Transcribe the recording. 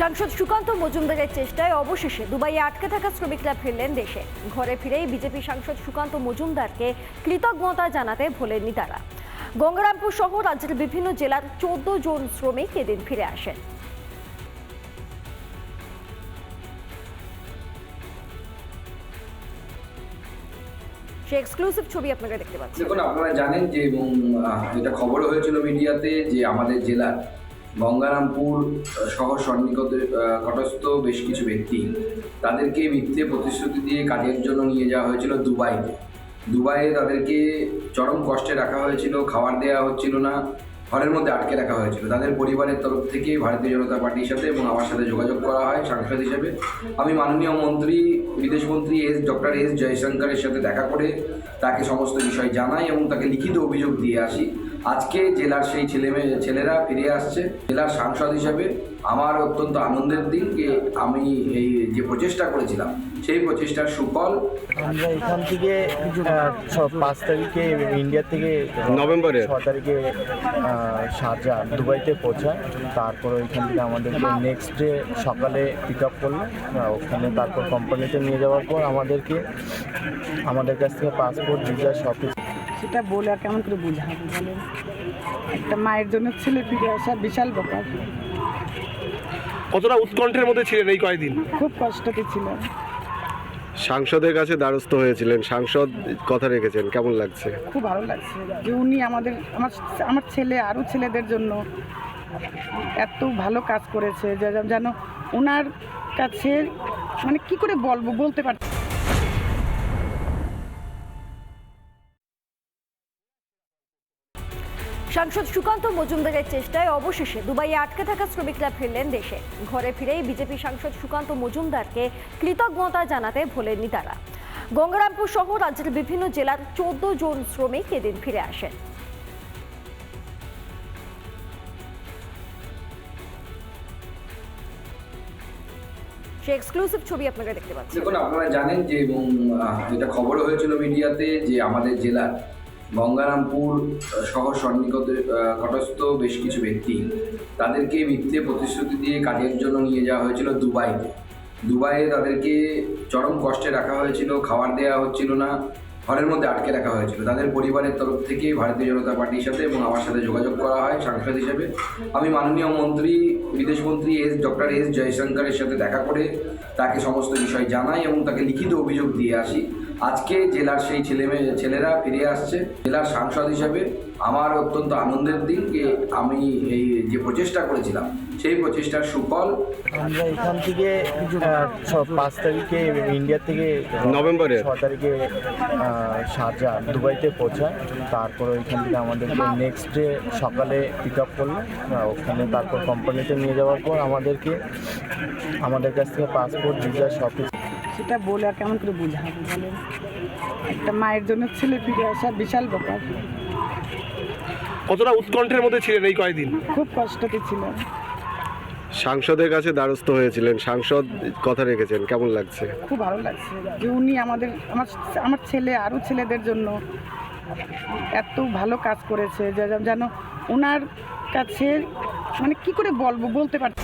সাংসদ সুকান্ত মজুমদারের চেষ্টায় অবশেষে দুবাইয়ে আটকে থাকা শ্রমিকরা ফিরলেন দেশে। ঘরে ফিরেই বিজেপি সাংসদ সুকান্ত মজুমদারকে কৃতজ্ঞতা জানাতে ভোলেননি তারা। গঙ্গারামপুর সহ রাজ্যের বিভিন্ন জেলার চোদ্দ জন শ্রমিক এদিন ফিরে আসেন। আপনারা দেখুন, আপনারা জানেন যে, এবং এটা খবরও হয়েছিল মিডিয়াতে যে আমাদের জেলার গঙ্গারামপুর শহর সন্নিকটে আহ, ঘটস্থ বেশ কিছু ব্যক্তি। তাদেরকে মিথ্যে প্রতিশ্রুতি দিয়ে কাজের জন্য নিয়ে যাওয়া হয়েছিল দুবাইতে। দুবাইয়ে তাদেরকে চরম কষ্টে রাখা হয়েছিল খাবার দেওয়া হচ্ছিল না ঘরের মধ্যে আটকে রাখা হয়েছিল। তাদের পরিবারের তরফ থেকে ভারতীয় জনতা পার্টির সাথে এবং আমার সাথে যোগাযোগ করা হয় সাংসদ হিসেবে। আমি মাননীয় মন্ত্রী বিদেশমন্ত্রী এস ডক্টর এস জয়শঙ্করের সাথে দেখা করে তাকে সমস্ত বিষয় জানাই এবং তাকে লিখিত অভিযোগ দিয়ে আসি। আজকে জেলার সেই ছেলে মেয়ে ছেলেরা ফিরে আসছে। জেলার সাংসদ হিসেবে আমার অত্যন্ত আনন্দের দিন যে আমি এই যে প্রচেষ্টা করেছিলাম সেই প্রচেষ্টার সুফল আমরা এখান থেকে আহ, ছ- পাঁচ তারিখে ইন্ডিয়া থেকে নভেম্বরের? ছ তারিখে শারজা দুবাইতে পৌঁছায়। তারপর ওইখান থেকে আমাদেরকে নেক্সট ডে সকালে পিক আপ করল। ওখানে তারপর কোম্পানিতে নিয়ে যাওয়ার পর আমাদেরকে আমাদের কাছ থেকে পাসপোর্ট ভিসা সব কিছু সেটা বলে আর কেমন করে বোঝাবো বলেন? একটা মায়ের জন্য ছেলে ফিরে আসা বিশাল ব্যাপার। কতটা উৎকণ্ঠের মধ্যে ছিলেন এই কয়দিন খুব কষ্টতে ছিল সাংসদের কাছে দ্বারস্থ হয়েছিলেন সাংসদ কথা রেখেছেন কেমন লাগছে? খুব ভালো লাগছে যে উনি আমাদের আমার আমার ছেলে আরও ছেলেদের জন্য এত ভালো কাজ করেছে যে যেন ওনার কাছে মানে কি করে বলব বলতে পারছি সাংসদ সুকান্ত মজুমদারের চেষ্টায় অবশেষে দুবাইয়ে আটকে থাকা শ্রমিকরা ফিরলেন দেশে। ঘরে ফিরেই বিজেপি সাংসদ সুকান্ত মজুমদারকে কৃতজ্ঞতা জানাতে ভোলেননি তারা। গঙ্গারামপুর সহ রাজ্যের বিভিন্ন জেলার চোদ্দ জন শ্রমিক এদিন ফিরে আসেন। আপনারা দেখুন, আপনারা জানেন যে এবং এটা খবরও হয়েছিল মিডিয়াতে যে আমাদের জেলার গঙ্গারামপুর শহর সন্নিকটে আহ, ঘটস্থ বেশ কিছু ব্যক্তি। তাদেরকে মিথ্যে প্রতিশ্রুতি দিয়ে কাজের জন্য নিয়ে যাওয়া হয়েছিল দুবাইতে দুবাইয়ে তাদেরকে চরম কষ্টে রাখা হয়েছিল খাবার দেওয়া হচ্ছিল না ঘরের মধ্যে আটকে রাখা হয়েছিল। তাদের পরিবারের তরফ থেকে ভারতীয় জনতা পার্টির সাথে এবং আমার সাথে যোগাযোগ করা হয় সাংসদ হিসেবে। আমি মাননীয় মন্ত্রী বিদেশমন্ত্রী এস ডক্টর এস জয়শঙ্করের সাথে দেখা করে তাকে সমস্ত বিষয় জানাই এবং তাকে লিখিত অভিযোগ দিয়ে আসি। আজকে জেলার সেই ছেলে মেয়ে ছেলেরা ফিরে আসছে। জেলার সাংসদ হিসেবে আমার অত্যন্ত আনন্দের দিন যে আমি এই যে প্রচেষ্টা করেছিলাম সেই প্রচেষ্টার সুফল আমরা এখান থেকে পাঁচ তারিখে ইন্ডিয়া থেকে নভেম্বরে? ছ তারিখে সাজা দুবাইতে পৌঁছায় তারপর ওইখান থেকে আমাদেরকে নেক্সট ডে সকালে পিক আপ করল। ওখানে তারপর কোম্পানিতে নিয়ে যাওয়ার পর আমাদেরকে আমাদের কাছ থেকে পাসপোর্ট ভিসা সব কিছু সেটা বলে আর কেমন করে বোঝাবো বলেন? একটা মায়ের জন্য ছেলে ফিরে আসা বিশাল ব্যাপার। কতটা উৎকণ্ঠের মধ্যে ছিলেন এই কয়দিন? খুব কষ্টতে ছিল সাংসদের কাছে দ্বারস্থ হয়েছিলেন। সাংসদ কথা রেখেছেন। কেমন লাগছে? খুব ভালো লাগছে যে উনি আমাদের আমার আমার ছেলে আরও ছেলেদের জন্য এত ভালো কাজ করেছে। যে যেন ওনার কাছে মানে কি করে বলব? বলতে পারছি।